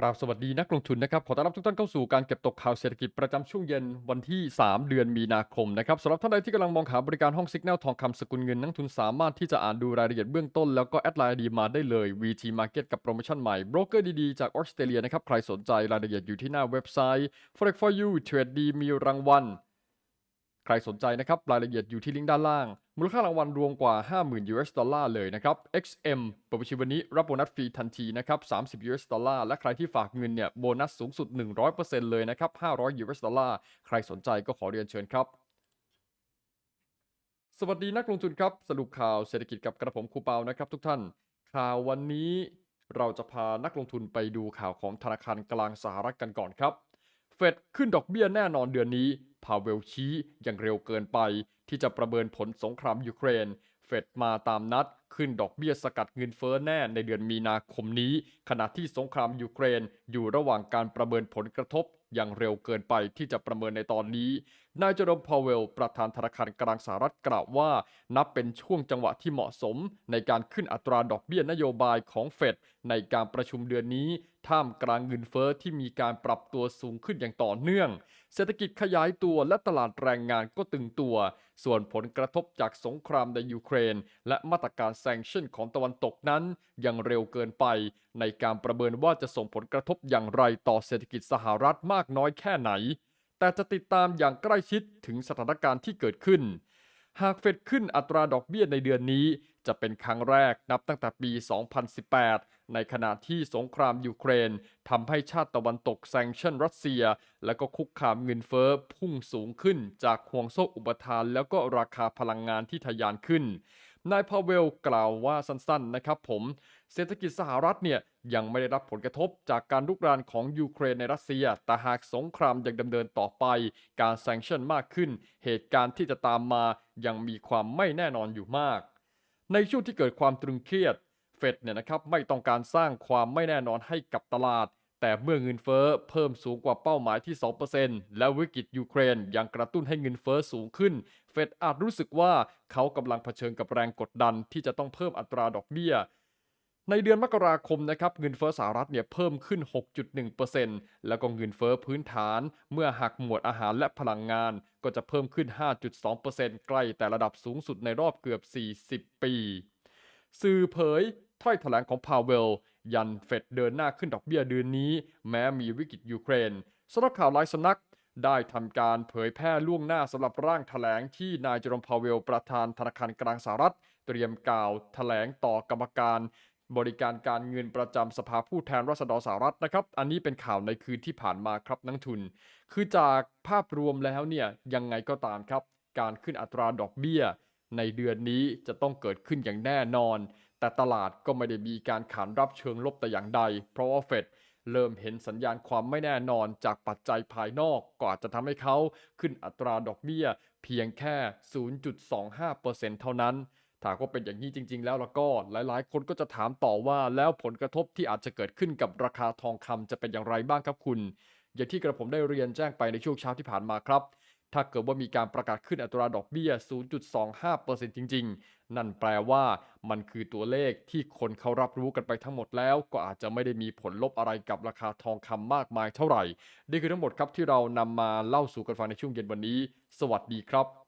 กราบสวัสดีนักลงทุนนะครับ ขอต้อนรับทุกท่านเข้าสู่การเก็บตกข่าวเศรษฐกิจประจำช่วงเย็นวันที่ 3 เดือนมีนาคมนะครับสำหรับท่านใดที่กำลังมองหาบริการห้องสิกแนลทองคำสกุลเงินนักทุนสามารถที่จะอ่านดูรายละเอียดเบื้องต้นแล้วก็แอดไลน์ดีมาได้เลย VT Market กับโปรโมชั่นใหม่โบรกเกอร์ดีๆ จากออสเตรเลียนะครับใครสนใจรายละเอียดอยู่ที่หน้าเว็บไซต์ forex for you เทรดดีมีรางวัล ใครสนใจนะครับ รายละเอียดอยู่ที่ลิงก์ด้านล่าง มูลค่ารางวัลรวมกว่า 50,000 US ดอลลาร์เลยนะครับ XM เปิดบัญชีวันนี้รับโบนัสฟรีทันทีนะครับ 30 US ดอลลาร์ และใครที่ฝากเงินเนี่ยโบนัสสูงสุด 100%เลยนะครับ 500 US ดอลลาร์ ใครสนใจก็ขอเรียนเชิญครับ สวัสดีนักลงทุนครับ สรุปข่าวเศรษฐกิจกับกระผมครูเปานะครับทุกท่าน ข่าววันนี้เราจะพานักลงทุนไปดูข่าวของธนาคารกลางสหรัฐกันก่อนครับ เฟดขึ้นดอกเบี้ยแน่นอนเดือนนี้ พาเวลชี้อย่างเร็วเกินไป ที่จะประเมินผลสงครามยูเครน เฟดมาตามนัดขึ้นดอกเบี้ยสกัดเงินเฟ้อแน่ในเดือนมีนาคมนี้ ขณะที่สงครามยูเครนอยู่ระหว่างการประเมินผลกระทบอย่างเร็วเกินไปที่จะประเมินในตอนนี้ นายเจอร์มพาวเวล ประธานธนาคารกลางสหรัฐกล่าวว่า นับเป็นช่วงจังหวะที่เหมาะสม ในการขึ้นอัตราดอกเบี้ยนโยบายของเฟดในการประชุมเดือนนี้ ท่ามกลางเงินเฟ้อที่มีการปรับตัวสูงขึ้นอย่างต่อเนื่อง เศรษฐกิจขยายตัวและตลาดแรงงานก็ตึงตัว ส่วนผลกระทบจากสงครามในยูเครน และมาตรการแซงชั่นของตะวันตกนั้น ยังเร็วเกินไป ในการประเมินว่าจะส่งผลกระทบอย่างไรต่อเศรษฐกิจสหรัฐมากน้อยแค่ไหน แต่จะติดตามอย่างใกล้ชิดถึงสถานการณ์ที่เกิดขึ้น หากเฟดขึ้นอัตราดอกเบี้ยในเดือนนี้ จะเป็นครั้งแรกนับตั้งแต่ปี 2018 ในขณะที่สงครามยูเครนทำให้ชาติตะวันตกแซงชั่นรัสเซีย และก็คุกคามเงินเฟ้อพุ่งสูงขึ้นจากห่วงโซ่อุปทานแล้วก็ราคาพลังงานที่ทะยานขึ้นนายพาเวลกล่าวว่าสั้นๆนะครับผม เศรษฐกิจสหรัฐเนี่ยยังไม่ได้รับผลกระทบจากการลุกรานของยูเครนในรัสเซีย แต่หากสงครามยังดำเนินต่อไป การแซงชั่นมากขึ้น เหตุการณ์ที่จะตามมายังมีความไม่แน่นอนอยู่มาก ในช่วงที่เกิดความตรึงเครียด เฟดเนี่ยนะครับไม่ต้องการสร้างความไม่แน่นอนให้กับตลาด แต่เมื่อเงินเฟ้อเพิ่มสูงกว่าเป้าหมายที่ 2%และวิกฤตยูเครนยังกระตุ้นให้เงินเฟ้อสูงขึ้น เฟดอาจรู้สึกว่าเขากำลังเผชิญกับแรงกดดันที่จะต้องเพิ่มอัตราดอกเบี้ย ในเดือนมกราคมนะครับเงินเฟ้อสหรัฐเนี่ยเพิ่มขึ้น 6.1%แล้วก็เงินเฟ้อพื้นฐาน เมื่อหักหมวดอาหารและพลังงาน ก็จะเพิ่มขึ้น 5.2%ใกล้แต่ระดับสูงสุดในรอบเกือบ 40 ปี สื่อเผยถ้อยแถลงของพาเวล ยันเฟดเดินหน้าขึ้นดอกเบี้ยเดือนนี้ แม้มีวิกฤตยูเครนสำหรับข่าวหลายสำนักได้ทำการเผยแพร่ล่วงหน้าสำหรับร่างแถลงที่นายเจอรมพาเวลประธานธนาคารกลางสหรัฐ เตรียมกล่าวแถลงต่อกรรมการ บริการการเงินประจำสภาผู้แทนราษฎรสหรัฐนะครับ อันนี้เป็นข่าวในคืนที่ผ่านมาครับนักทุน คือจากภาพรวมแล้วเนี่ยยังไงก็ตามครับ การขึ้นอัตราดอกเบี้ย ในเดือนนี้จะต้องเกิดขึ้นอย่างแน่นอน แต่ตลาดก็ไม่ได้มีการขานรับเชิงลบแต่อย่างใด เพราะว่าเฟดเริ่มเห็นสัญญาณความไม่แน่นอนจากปัจจัยภายนอกก็อาจจะทำให้เขาขึ้นอัตราดอกเบี้ย เพียงแค่ 0.25%เท่านั้น ถ้าก็เป็นอย่างนี้จริง ๆ แล้วแล้วก็หลายๆ คนก็จะถามต่อว่าแล้วผลกระทบที่อาจจะเกิดขึ้นกับราคาทองคำจะเป็นอย่างไรบ้างครับคุณ อย่างที่กระผมได้เรียนแจ้งไปในช่วงเช้าที่ผ่านมาครับ ถ้าเกิดว่ามีการประกาศขึ้นอัตราดอกเบี้ย 0.25%จริง ๆ นั่นแปลว่ามันคือตัวเลขที่คนเขารับรู้กันไปทั้งหมดแล้ว ก็อาจจะไม่ได้มีผลลบอะไรกับราคาทองคำมากมายเท่าไหร่ นี่คือทั้งหมดครับที่เรานำมาเล่าสู่กันฟังในช่วงเย็นวันนี้ สวัสดีครับ